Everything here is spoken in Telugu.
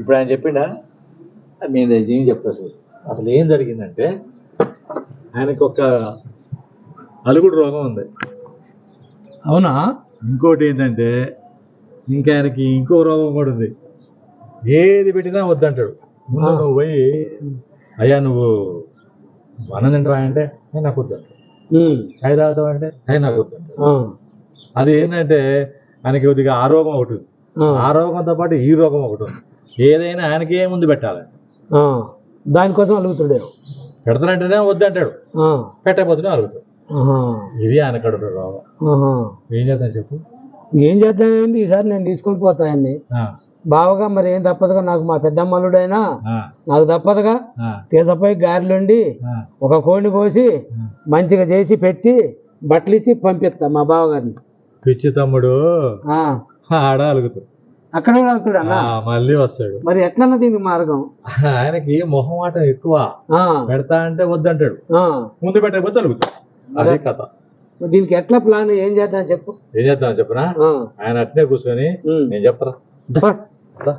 ఇప్పుడు ఆయన చెప్పిండా నేను ఏం చెప్తా చూడు అసలు ఏం జరిగిందంటే ఆయనకి ఒక అలుగుడు రోగం ఉంది. అవునా? ఇంకోటి ఏంటంటే ఇంకా ఆయనకి ఇంకో రోగం కూడా ఉంది. ఏది పెట్టినా వద్దంటాడు. ముందు. నువ్వు పోయి అయ్యా నువ్వు అన్నం తింటావా అంటే "ఏ, నాకు వద్దంటాడు. చాయ్ తాగుతావా అంటే "ఏ, నాకు వద్దంటాడు. అది ఏంటంటే ఆయనకి కొద్దిగా ఆ రోగం ఒకటి ఉంది. ఆ రోగంతో పాటు ఈ రోగం ఒకటి ఉంది. ఏదైనా ఆయనకే ముందు పెట్టాలి. దానికోసం అలుగుతాడే. పెడతానంటేనే వద్దంటాడు పెట్టకపోతేనే అరుగుతాడు ఇది ఆయన కడుపు ఏం చేద్దాం చెప్పు. ఏం చేద్దామండి ఈసారి నేను తీసుకొని పోతాయండి బావగా మరి ఏం తప్పదుగా? నాకు మా పెద్దమ్మలుడైనా నాకు తప్పదుగా? తీసపోయి గారెలుండి ఒక కోడిని కోసి. మంచిగా చేసి పెట్టి బట్టలు ఇచ్చి పంపిస్తా మా బావగారిని. పిచ్చి తమ్ముడు. ఆ. ఆడ అలుగుతాడు. అక్కడ కూడా మళ్ళీ వస్తాడు మరి ఎట్లన్నా దీనికి మార్గం ఆయనకి మొహమాటం ఎక్కువ ఆ. పెడతా అంటే వద్దంటాడు ఆ. ముందు పెట్టకపోతే అలుగుతాడు అదే కథ దీనికి ఎట్లా ప్లాన్ ఏం చేద్దాం చెప్పు ఏం చేద్దాం చెప్పనా ఆ. ఆయన అట్నే కూర్చొని. నేను చెప్తారా పా. రా.